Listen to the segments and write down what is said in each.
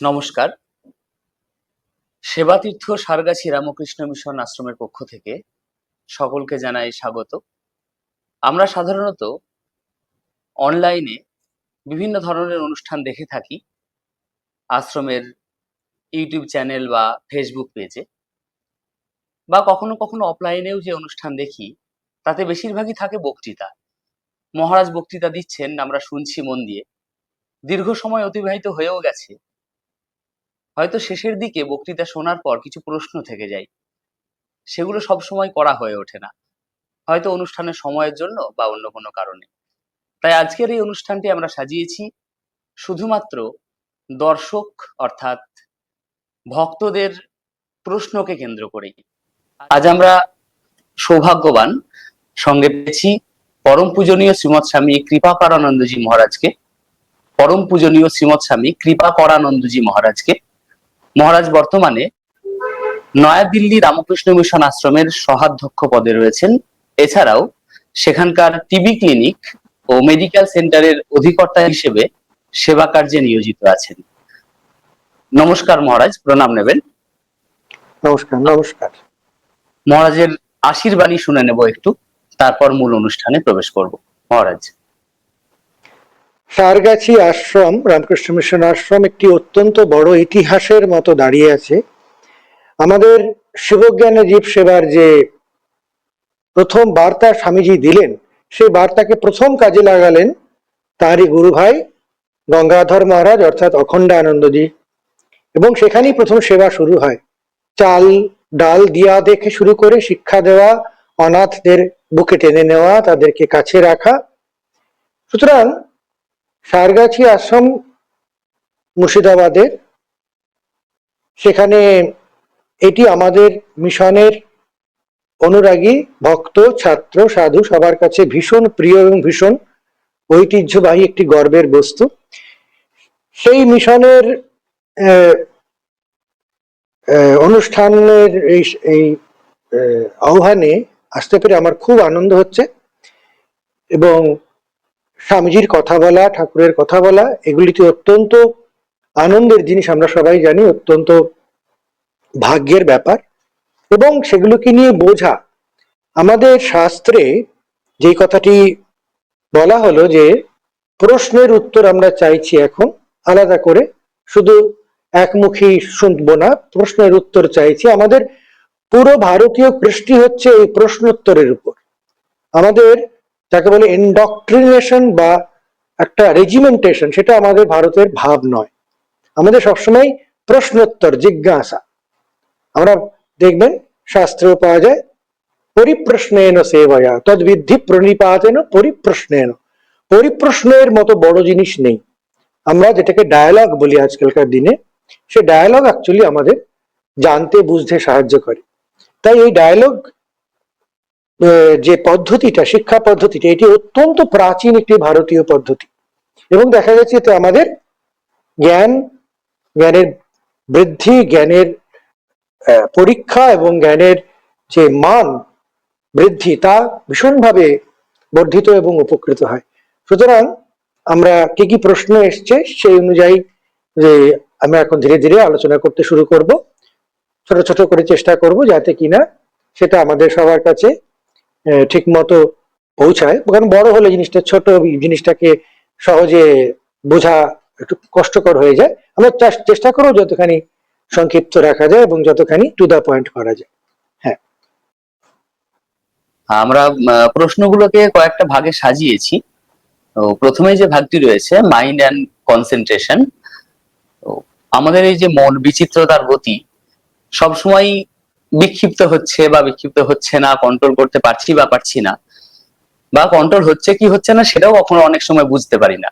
নমস্কার। সেবাতীর্থ সারগাছি রামকৃষ্ণ মিশন আশ্রমের পক্ষ থেকে সকলকে জানাই স্বাগত। আমরা সাধারণত অনলাইনে বিভিন্ন ধরনের অনুষ্ঠান দেখে থাকি আশ্রমের ইউটিউব চ্যানেল বা ফেসবুক পেজে। বা কখনো কখনো অফলাইনেও যে অনুষ্ঠান দেখি, তাতে বেশিরভাগই থাকে বক্তৃতা। মহারাজ বক্তৃতা দিচ্ছেন, আমরা শুনছি মন দিয়ে। দীর্ঘ সময় অতিবাহিত হয়েও গেছে। হয়তো শেষের দিকে বক্তৃতা শোনার পর কিছু প্রশ্ন থেকে যায়। সেগুলো সব সময় করা হয়ে ওঠে না। হয়তো অনুষ্ঠানের সময়ের জন্য বা অন্য কোনো কারণে। তাই আজকের এই অনুষ্ঠানটি আমরা সাজিয়েছি শুধুমাত্র দর্শক অর্থাৎ ভক্তদের প্রশ্নকে কেন্দ্র করেই। আজ আমরা সৌভাগ্যবান সঙ্গে পেয়েছি পরম পূজনীয় শ্রীমৎ স্বামী কৃপাকরানন্দজি মহারাজকে। পরম পূজনীয় শ্রীমৎ স্বামী কৃপাকরানন্দজি মহারাজকে। মহারাজ বর্তমানে নয়াদিল্লি রামকৃষ্ণ মিশন আশ্রমের সহাধ্যক্ষ পদে রয়েছেন। এছাড়াও সেখানকার টিবি ক্লিনিক ও মেডিকেল সেন্টারের অধিকর্তা হিসেবে সেবা কার্যে নিয়োজিত আছেন। নমস্কার মহারাজ প্রণাম নেবেন। নমস্কার নমস্কার। মহারাজের আশীর্বাণী শুনে নেব একটু তারপর মূল অনুষ্ঠানে প্রবেশ করব। মহারাজ। সারগাছি আশ্রম, রামকৃষ্ণ মিশন আশ্রম একটি অত্যন্ত বড় ইতিহাসের মতো দাঁড়িয়ে আছে। আমাদের শিবজ্ঞান জীব সেবার যে প্রথম বার্তা স্বামীজি দিলেন, সেই বার্তাকে প্রথম কাজে লাগালেন তাঁরই গুরু ভাই গঙ্গাধর মহারাজ, অর্থাৎ অখণ্ডানন্দজি। এবং সেখানেই প্রথম সেবা শুরু হয়। চাল, ডাল দিয়া দেখে শুরু করে শিক্ষা দেওয়া, অনাথদের বুকে টেনে নেওয়া, তাদেরকে কাছে রাখা। সুতরাং সারগাছি আশ্রম মুর্শিদাবাদের সেখানে এটি আমাদের মিশনের অনুরাগী ভক্ত, ছাত্র, সাধু সবার কাছে ভীষণ প্রিয় এবং ভীষণ ঐতিহ্যবাহী একটি গর্বের বস্তু। সেই মিশনের অনুষ্ঠানের এই এই আহ্বানে আসতে পেরে আমার খুব আনন্দ হচ্ছে এবং স্বামীজির কথা বলা, ঠাকুরের কথা বলা এগুলিতে অত্যন্ত আনন্দের জিনিস, আমরা সবাই জানি, অত্যন্ত ভাগ্যের ব্যাপার। এবং সেগুলোকে নিয়ে বোঝা, আমাদের শাস্ত্রে যেই কথাটি বলা হলো যে, প্রশ্নের উত্তর আমরা চাইছি এখন, আলাদা করে, শুধু একমুখী শুনব না, প্রশ্নের উত্তর চাইছি, আমাদের পুরো ভারতীয় কৃষ্টি হচ্ছে এই প্রশ্নোত্তরের উপর। আমাদের যাকে বলে ইন্ডক্ট্রিনেশন বা একটা রেজিমেন্টেশন সেটা আমাদের ভারতের ভাব নয়। আমাদের সবসময় প্রশ্নোত্তর, জিজ্ঞাসা। আমরা দেখবেন, শাস্ত্রেও পাওয়া যায়, পরিপ্রশ্নেন সেবয়া তদ্বিদ্ধি প্রণিপাতেন পরিপ্রশ্নেন। পরিপ্রশ্নের মতো বড় জিনিস নেই। আমরা যেটাকে ডায়ালগ বলি আজকালকার দিনে, সে ডায়ালগ অ্যাকচুয়ালি আমাদের জানতে, বুঝতে সাহায্য করে। তাই এই ডায়ালগ যে পদ্ধতিটা, শিক্ষা পদ্ধতিটা, এটি অত্যন্ত প্রাচীন একটি ভারতীয় পদ্ধতি। এবং দেখা যাচ্ছে এতে আমাদের জ্ঞান, জ্ঞানের বৃদ্ধি, জ্ঞানের পরীক্ষা এবং জ্ঞানের যে মান বৃদ্ধি, তা ভীষণভাবে বর্ধিত এবং উপকৃত হয়। সুতরাং আমরা কি কি প্রশ্ন এসছে সেই অনুযায়ী যে আমরা এখন ধীরে ধীরে আলোচনা করতে শুরু করব। ছোট ছোট করে চেষ্টা করব যাতে কিনা সেটা আমাদের সবার কাছে ঠিক মতো পৌঁছায়। কারণ বড় হলে জিনিসটা, ছোট জিনিসটাকে সহজে বোঝা একটু কষ্টকর হয়ে যায়। আমরা চেষ্টা করো যতখানি সংক্ষিপ্ত রাখা যায় এবং যতখানি টু দা পয়েন্ট করা যায়। আমরা প্রশ্নগুলোকে কয়েকটা ভাগে সাজিয়েছি। তো প্রথমে যে ভাগটি রয়েছে মাইন্ড অ্যান্ড কনসেন্ট্রেশন আমাদের এই যে মন, বিচিত্রতার গতি সবসময় বিক্ষিপ্ত হচ্ছে বা বিক্ষিপ্ত হচ্ছে না কন্ট্রোল করতে পারছি বা পারছি না। বা কন্ট্রোল হচ্ছে কি হচ্ছে না সেটাও কখনো অনেক সময় বুঝতে পারি না।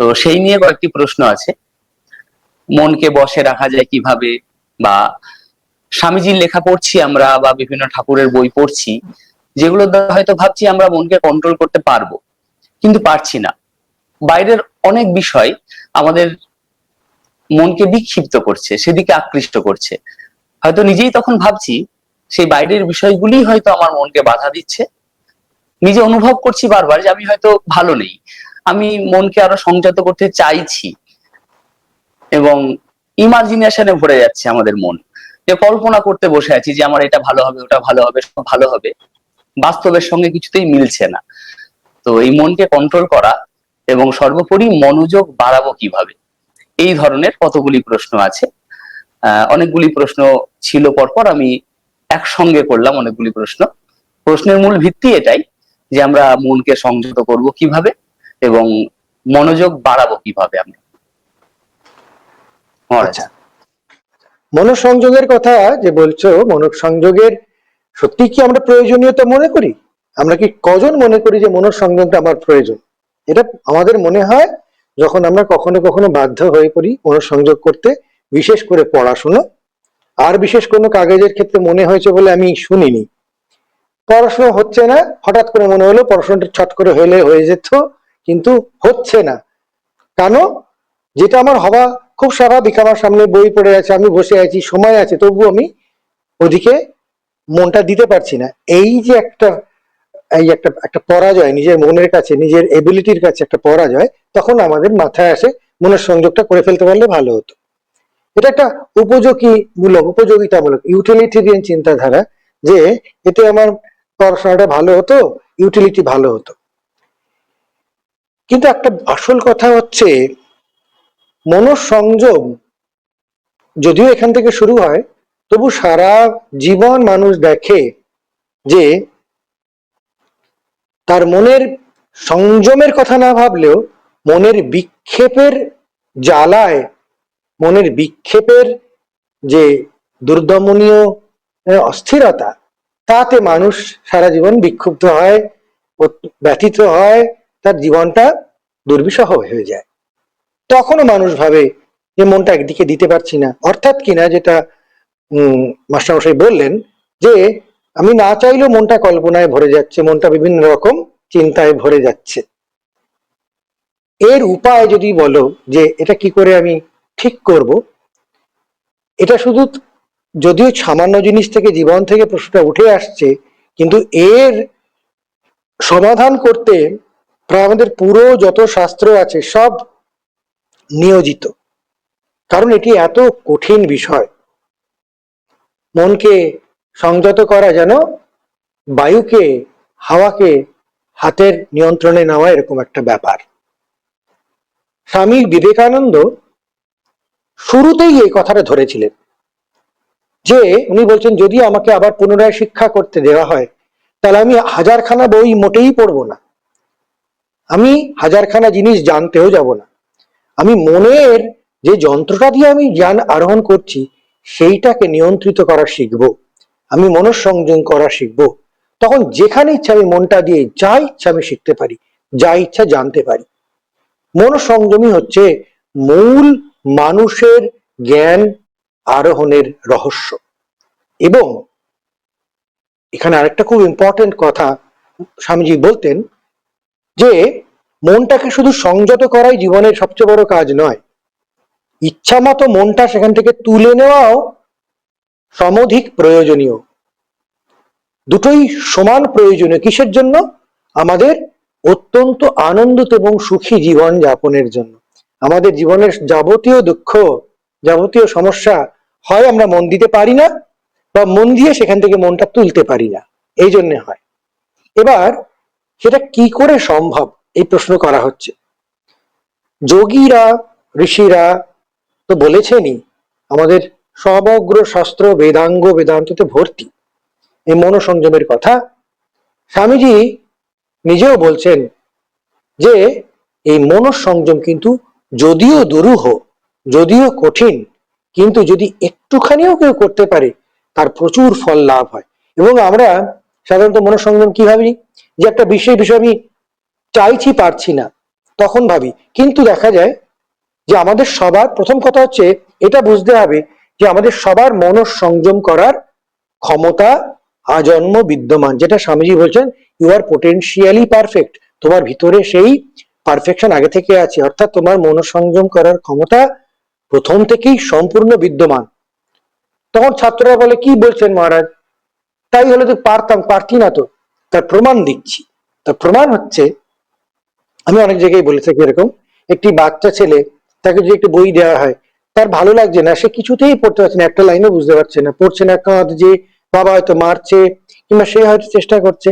তো সেই নিয়ে কয়েকটি প্রশ্ন আছে। মনকে বসে রাখা যায় কীভাবে? বা স্বামীজির লেখা পড়ছি আমরা বা বিভিন্ন ঠাকুরের বই পড়ছি যেগুলো হয়তো ভাবছি আমরা মনকে কন্ট্রোল করতে পারব, কিন্তু পারছি না। বাইরের অনেক বিষয় আমাদের মনকে বিক্ষিপ্ত করছে, সেদিকে আকৃষ্ট করছে। হয়তো নিজেই তখন ভাবছি, সেই বাইরের বিষয়গুলি হয়তো আমার মনকে বাধা দিচ্ছে। নিজে অনুভব করছি বারবার যে আমি হয়তো ভালো নেই। আমি মনকে আরও সংযত করতে চাইছি। এবং ইমাজিনেশনে ভরে যাচ্ছে আমাদের মন। যে কল্পনা করতে বসে আছি যে আমার এটা ভালো হবে, ওটা ভালো হবে, সব ভালো হবে। বাস্তবের সঙ্গে কিছুতেই মিলছে না। তো এই মনকে কন্ট্রোল করা এবং সর্বোপরি মনোযোগ বাড়াবো কীভাবে? এই ধরনের কতগুলি প্রশ্ন আছে। অনেকগুলি প্রশ্ন ছিল পরপর আমি একসঙ্গে করলাম অনেকগুলি প্রশ্ন। প্রশ্নের মূল ভিত্তি এটাই যে আমরা মনকে সংযত করব কীভাবে এবং মনোযোগ বাড়াবো কীভাবে আমরা। আচ্ছা। মনোসংযোগের কথা যে বলছো, মনোসংযোগের সত্যি কি আমরা প্রয়োজনীয়তা মনে করি? আমরা কি কজন মনে করি যে মনোসংযোগটা আমার প্রয়োজন? এটা আমাদের মনে হয় যখন আমরা কখনো কখনো বাধ্য হয়ে পড়ি মনোসংযোগ করতে। বিশেষ করে পড়াশুনো। আর বিশেষ কোনো কাগজের ক্ষেত্রে মনে হয়েছে বলে আমি শুনিনি। পড়াশোনা হচ্ছে না, হঠাৎ করে মনে হলো পড়াশোনাটা ছট করে হলে হয়ে যেত, কিন্তু হচ্ছে না। কেন? যেটা আমার হওয়া খুব স্বাভাবিক, আমার সামনে বই পড়ে আছে, আমি বসে আছি, সময় আছে তবু আমি ওদিকে মনটা দিতে পারছি না। এই যে একটা, এই একটা একটা পরাজয়, নিজের মনের কাছে, নিজের এবিলিটির কাছে একটা পরাজয়, তখন আমাদের মাথায় আসে মনের সংযোগটা করে ফেলতে পারলে ভালো হতো। এটা একটা উপযোগী মূলক উপযোগিতামূলক ইউটিলিটেরিয়ান চিন্তাধারা যে এতে আমার পড়াশোনাটা ভালো হতো ইউটিলিটি ভালো হতো। কিন্তু একটা আসল কথা হচ্ছে মনোসংযোগ যদিও এখান থেকে শুরু হয়, তবু সারা জীবন মানুষ দেখে যে তার মনের সংযমের কথা না ভাবলেও মনের বিক্ষেপের জ্বালায় মনের বিক্ষেপের যে দুর্দমনীয় অস্থিরতা, তাতে মানুষ সারা জীবন বিক্ষুব্ধ হয় ব্যথিত হয়, তার জীবনটা দুর্বিষহ হয়ে যায়। তখনও মানুষ ভাবে যে মনটা একদিকে দিতে পারছি না। অর্থাৎ কিনা যেটা মাস্টারমশাই বললেন, যে আমি না চাইলেও মনটা কল্পনায় ভরে যাচ্ছে, মনটা বিভিন্ন রকম চিন্তায় ভরে যাচ্ছে। এর উপায় যদি বলো যে এটা কি করে আমি ঠিক করব। এটা শুধু যদিও সামান্য জিনিস থেকে জীবন থেকে প্রশ্নটা উঠে আসছে, কিন্তু এর সমাধান করতে প্রায় আমাদের পুরো যত শাস্ত্র আছে সব নিয়োজিত। কারণ এটি এত কঠিন বিষয়। মনকে সংযত করা যেন বায়ুকে, হাওয়াকে হাতের নিয়ন্ত্রণে নেওয়া এরকম একটা ব্যাপার। স্বামী বিবেকানন্দ শুরুতেই এই কথাটা ধরেছিলেন যে উনি বলছেন, যদি আমাকে আবার পুনরায় শিক্ষা করতে দেওয়া হয়, তাহলে আমি হাজারখানা বই মোটেই পড়ব না। আমি হাজারখানা জিনিস জানতেও যাব না। আমি মনের যে যন্ত্রটা দিয়ে আমি জ্ঞান আরোহণ করছি, সেইটাকে নিয়ন্ত্রিত করা শিখব। আমি মনঃসংযম করা শিখব। তখন যেখানে ইচ্ছা আমি মনটা দিয়ে যা ইচ্ছা আমি শিখতে পারি, যা ইচ্ছা জানতে পারি। মনঃসংযমই হচ্ছে মূল মানুষের জ্ঞান আরোহণের রহস্য। এবং এখানে আরেকটা খুব ইম্পর্টেন্ট কথা স্বামীজি বলতেন যে, মনটাকে শুধু সংযত করাই জীবনের সবচেয়ে বড় কাজ নয়। ইচ্ছা মতো মনটা সেখান থেকে তুলে নেওয়াও সমধিক প্রয়োজনীয়। দুটোই সমান প্রয়োজনীয়। কিসের জন্য? আমাদের অত্যন্ত আনন্দিত এবং সুখী জীবন যাপনের জন্য। আমাদের জীবনের যাবতীয় দুঃখ, যাবতীয় সমস্যা হয় আমরা মন দিতে পারি না বা মন দিয়ে সেখান থেকে মনটা তুলতে পারি না। এই জন্য হয়। এবার সেটা কি করে সম্ভব? এই প্রশ্ন করা হচ্ছে। যোগীরা, ঋষিরা তো বলেছেনই, আমাদের সমগ্র শাস্ত্র, বেদাঙ্গ, বেদান্ততে ভর্তি। এই মনোসংযমের কথা স্বামীজি নিজেও বলছেন যে, এই মনোসংযম কিন্তু যদিও দুরূহ, যদিও কঠিন, কিন্তু যদি একটুখানিও কেউ করতে পারে, তার প্রচুর ফল লাভ হয়। এবং আমরা সাধারণত মনোসংযম কি ভাবি? যে একটা বিশেষ বিষয় আমি চাইছি, পারছি না, তখন ভাবি। কিন্তু দেখা যায় যে আমাদের সবার, প্রথম কথা হচ্ছে এটা বুঝতে হবে যে আমাদের সবার মনঃসংযম করার ক্ষমতা আজন্ম বিদ্যমান। যেটা স্বামীজি বলছেন ইউ আর পোটেনশিয়ালি পারফেক্ট তোমার ভিতরে সেই পারফেকশন আগে থেকে আছে, অর্থাৎ তোমার মনঃসংযম করার ক্ষমতা প্রথম থেকেই সম্পূর্ণ বিদ্যমান। তখন ছাত্ররা বলে, কি বলছেন মহারাজ? তাই হলে তো পারতাম, পারতি না তো। তার প্রমাণ দিচ্ছি। তার প্রমাণ হচ্ছে, আমি অনেক জায়গায় বলে থাকি এরকম, একটি বাচ্চা ছেলে, তাকে যদি একটি বই দেওয়া হয়, তার ভালো লাগছে না, সে কিছুতেই পড়তে পারছে না, একটা লাইনও বুঝতে পারছে না, পড়ছে না কাঁধ যে, বাবা হয়তো মারছে, কিংবা সে হয়তো চেষ্টা করছে।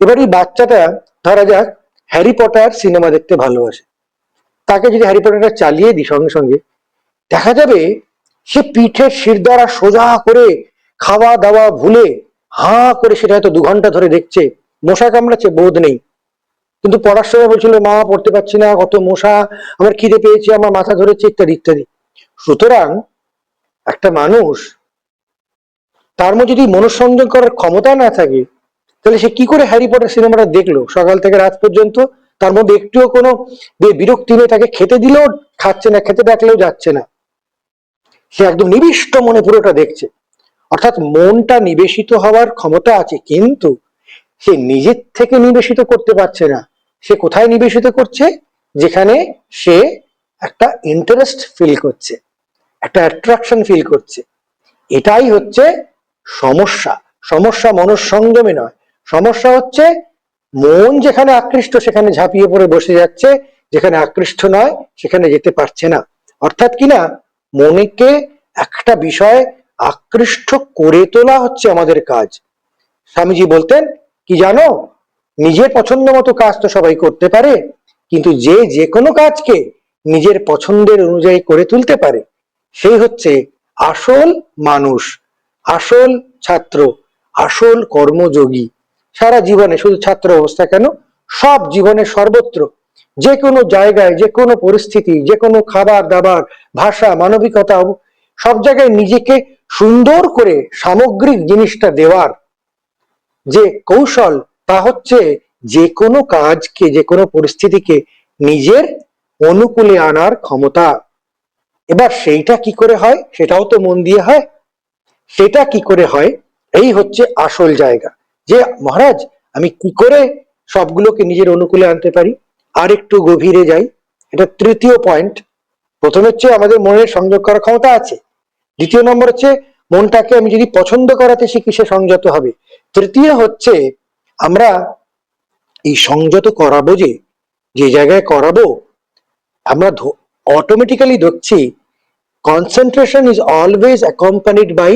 এবার এই বাচ্চাটা, ধরা যাক হ্যারি পটার সিনেমা দেখতে ভালোবাসে। তাকে যদি হ্যারি পটারটা চালিয়ে দিই সঙ্গে সঙ্গে, দেখা যাবে সে পিঠের শিরদাঁড়া সোজা করে খাওয়া দাওয়া ভুলে হাঁ করে সেটা হয়তো দু ঘণ্টা ধরে দেখছে। মশা কামড়াচ্ছে, বোধ নেই। কিন্তু পড়ার সময় বলছিল, মা, পড়তে পারছি না, কত মশা, আমার খিদে পেয়েছে, আমার মাথা ধরেছে, ইত্যাদি ইত্যাদি। সুতরাং একটা মানুষ তার মধ্যে যদি মনঃসংযোগ করার ক্ষমতা না থাকে তাহলে সে কি করে হ্যারি পটার সিনেমাটা দেখল? সকাল থেকে রাত পর্যন্ত তার মধ্যে একটুও কোনো বিরক্তি নেই, তাকে খেতে দিলেও খাচ্ছে না, খেতে ডাকলেও যাচ্ছে না। সে একদম নিবিষ্ট মনে পুরোটা দেখছে। অর্থাৎ মনটা নিবেশিত হওয়ার ক্ষমতা আছে, কিন্তু সে নিজের থেকে নিবেশিত করতে পারছে না। সে কোথায় নিবেশিত করছে? যেখানে সে একটা ইন্টারেস্ট ফিল করছে, একটা অ্যাট্রাকশন ফিল করছে। এটাই হচ্ছে সমস্যা। সমস্যা মনঃসংযমে নয় সমস্যা হচ্ছে মন যেখানে আকৃষ্ট, সেখানে ঝাঁপিয়ে পড়ে বসে যাচ্ছে। যেখানে আকৃষ্ট নয়, সেখানে যেতে পারছে না। অর্থাৎ কিনা মনেকে একটা বিষয় আকৃষ্ট করে তোলা হচ্ছে আমাদের কাজ। স্বামীজি বলতেন, কি জানো, নিজের পছন্দ মতো কাজ তো সবাই করতে পারে, কিন্তু যে যে কোনো কাজকে নিজের পছন্দের অনুযায়ী করে তুলতে পারে সেই হচ্ছে আসল মানুষ, আসল ছাত্র, আসল কর্মযোগী। সারা জীবনে শুধু ছাত্র অবস্থা কেন? সব জীবনে সর্বত্র যে কোনো জায়গায় যে কোনো পরিস্থিতি যে কোনো খাবার দাবার ভাষা, মানবিকতা, সব জায়গায় নিজেকে সুন্দর করে সামগ্রিক জিনিসটা দেওয়ার যে কৌশল, তা হচ্ছে যে কোনো কাজকে যে কোনো পরিস্থিতিকে নিজের অনুকূলে আনার ক্ষমতা। এবার সেইটা কি করে হয়? সেটাও তো মন দিয়ে হয়। সেটা কি করে হয়? এই হচ্ছে আসল জায়গা। যে মহারাজ, আমি কি করে সবগুলোকে নিজের অনুকূলে আনতে পারি? আর একটু গভীরে যাই। এটা তৃতীয় পয়েন্ট প্রথম হচ্ছে আমাদের মনের সংযোগ করার ক্ষমতা আছে। দ্বিতীয় নম্বর হচ্ছে মনটাকে আমি যদি পছন্দ করাতে শিখি, সে সংযত হবে। তৃতীয় হচ্ছে আমরা এই সংযত করাবো যে যে জায়গায় করাবো, আমরা অটোমেটিক্যালি দেখছি concentration is always accompanied by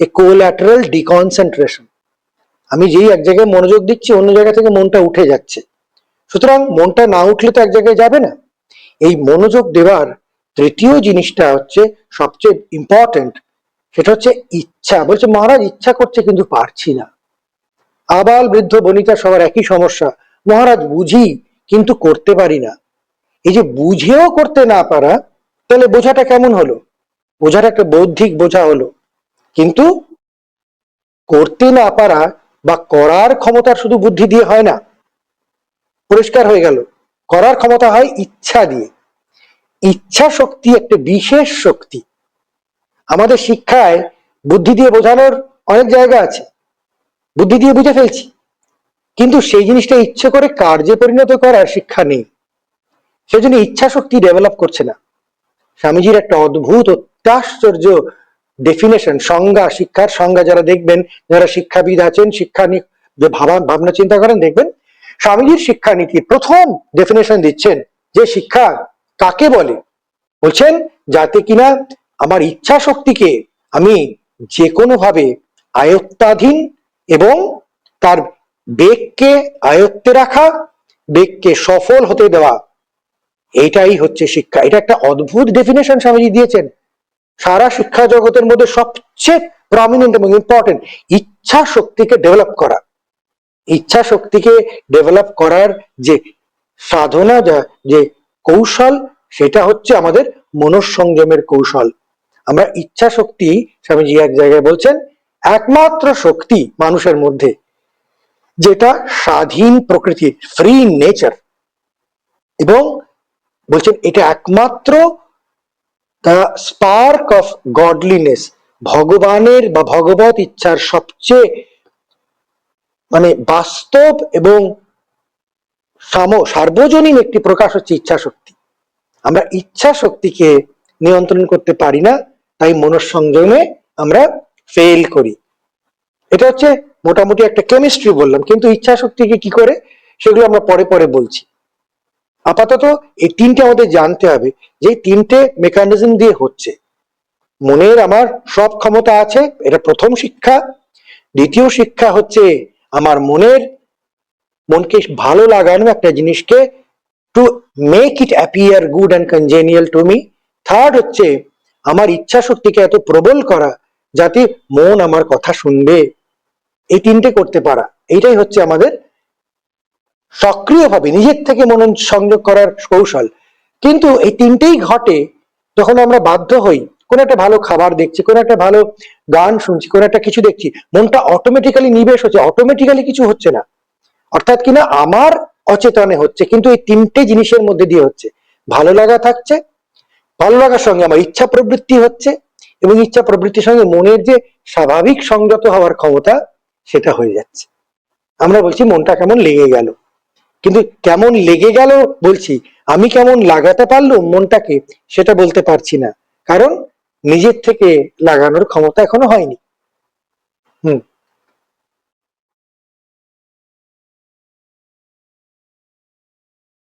a collateral deconcentration আমি যেই এক জায়গায় মনোযোগ দিচ্ছি, অন্য জায়গা থেকে মনটা উঠে যাচ্ছে। সুতরাং মনটা না উঠলে তো এক জায়গায় যাবে না। এই মনোযোগ দেওয়ার তৃতীয় জিনিসটা হচ্ছে সবচেয়ে ইম্পর্টেন্ট সেটা হচ্ছে ইচ্ছা। বলছে, মহারাজ, ইচ্ছা করছে কিন্তু পারছি না। আবাল বৃদ্ধ বনিতা সবার একই সমস্যা। মহারাজ, বুঝি, কিন্তু করতে পারি না। এই যে বুঝেও করতে না পারা, তাহলে বোঝাটা কেমন হলো? বোঝাটা একটা বৌদ্ধিক বোঝা হলো। কিন্তু করতে না পারা বা করার ক্ষমতা শুধু বুদ্ধি দিয়ে হয় না, পরিষ্কার হয়ে গেল। করার ক্ষমতা হয় ইচ্ছা দিয়ে। ইচ্ছা শক্তি একটা বিশেষ শক্তি। আমাদের শিক্ষায় বুদ্ধি দিয়ে বোঝানোর অনেক জায়গা আছে। বুদ্ধি দিয়ে বুঝে ফেলছি। কিন্তু সেই জিনিসটা ইচ্ছে করে কার্যে পরিণত করার শিক্ষা নেই। সেজন্য ইচ্ছা শক্তি ডেভেলপ করছে না। স্বামীজির একটা অদ্ভুত, অত্যাশ্চর্য ডেফিনেশন সংজ্ঞা, শিক্ষার সংজ্ঞা যারা দেখবেন, যারা শিক্ষাবিদ আছেন, শিক্ষা যে ভাবা, ভাবনা, চিন্তা করেন, দেখবেন স্বামীজির শিক্ষানীতির প্রথম ডেফিনেশন দিচ্ছেন যে শিক্ষা কাকে বলে? বলছেন, যাতে কিনা আমার ইচ্ছা শক্তিকে আমি যে কোনো ভাবে আয়ত্তাধীন এবং তার বেগকে আয়ত্তে রাখা, বেগকে সফল হতে দেওয়া, এইটাই হচ্ছে শিক্ষা। এটা একটা অদ্ভুত ডেফিনেশন স্বামীজি দিয়েছেন। সারা শিক্ষা জগতের মধ্যে সবচেয়ে প্রমিনেন্ট এবং ইম্পর্টেন্ট ইচ্ছা শক্তিকে ডেভেলপ করা। ইচ্ছা শক্তিকে ডেভেলপ করার যে সাধনা, যা কৌশল, সেটা হচ্ছে আমাদের মনঃসংযমের কৌশল। আমরা ইচ্ছা শক্তি, স্বামীজি এক জায়গায় বলছেন, একমাত্র শক্তি মানুষের মধ্যে, যেটা স্বাধীন প্রকৃতির ফ্রি নেচার এবং বলছেন, এটা একমাত্র দ্য স্পার্ক অফ গডলিনেস ভগবানের বা ভগবত ইচ্ছার সবচেয়ে মানে বাস্তব এবং সাম, সার্বজনীন একটি প্রকাশ হচ্ছে ইচ্ছা শক্তি আমরা ইচ্ছা শক্তিকে নিয়ন্ত্রণ করতে পারি না, তাই মনঃসংযমে আমরা ফেল করি। এটা হচ্ছে মোটামুটি একটা কেমিস্ট্রি বললাম, কিন্তু ইচ্ছা শক্তিকে কি করে? সেগুলো আমরা পরে পরে বলছি। আপাতত এই তিনটে আমাদের জানতে হবে। যে তিনটে মেকানিজম দিয়ে হচ্ছে। মনের আমার সব ক্ষমতা আছে, এটা প্রথম শিক্ষা। দ্বিতীয় শিক্ষা হচ্ছে আমার মনের, মনকে ভালো লাগানো একটা জিনিসকে to make it appear good and congenial to me third হচ্ছে আমার ইচ্ছা শক্তিকে এত প্রবল করা যাতে মন আমার কথা শুনবে। এই তিনটে করতে পারা। এইটাই হচ্ছে আমাদের সক্রিয়ভাবে নিজের থেকে মনন সংযোগ করার কৌশল। কিন্তু এই তিনটেই ঘটে যখন আমরা বাধ্য হই, কোন একটা ভালো খাবার দেখছি, কোন একটা ভালো গান শুনছি, কোন একটা কিছু দেখছি, মনটা অটোমেটিক্যালি নিবেশ হচ্ছে অটোমেটিক্যালি কিছু হচ্ছে না। অর্থাৎ কিনা আমার অচেতনে হচ্ছে, কিন্তু এই তিনটে জিনিসের মধ্যে দিয়ে হচ্ছে। ভালো লাগা থাকছে, ভালো লাগার সঙ্গে আমার ইচ্ছা প্রবৃত্তি হচ্ছে, এবং ইচ্ছা প্রবৃত্তির সঙ্গে মনের যে স্বাভাবিক সংযত হওয়ার ক্ষমতা, সেটা হয়ে যাচ্ছে। আমরা বলছি, মনটা কেমন লেগে গেল। কিন্তু কেমন লেগে গেল বলছি, আমি কেমন লাগাতে পারলুম মনটাকে সেটা বলতে পারছি না। কারণ নিজের থেকে লাগানোর ক্ষমতা এখনও হয়নি। হুম।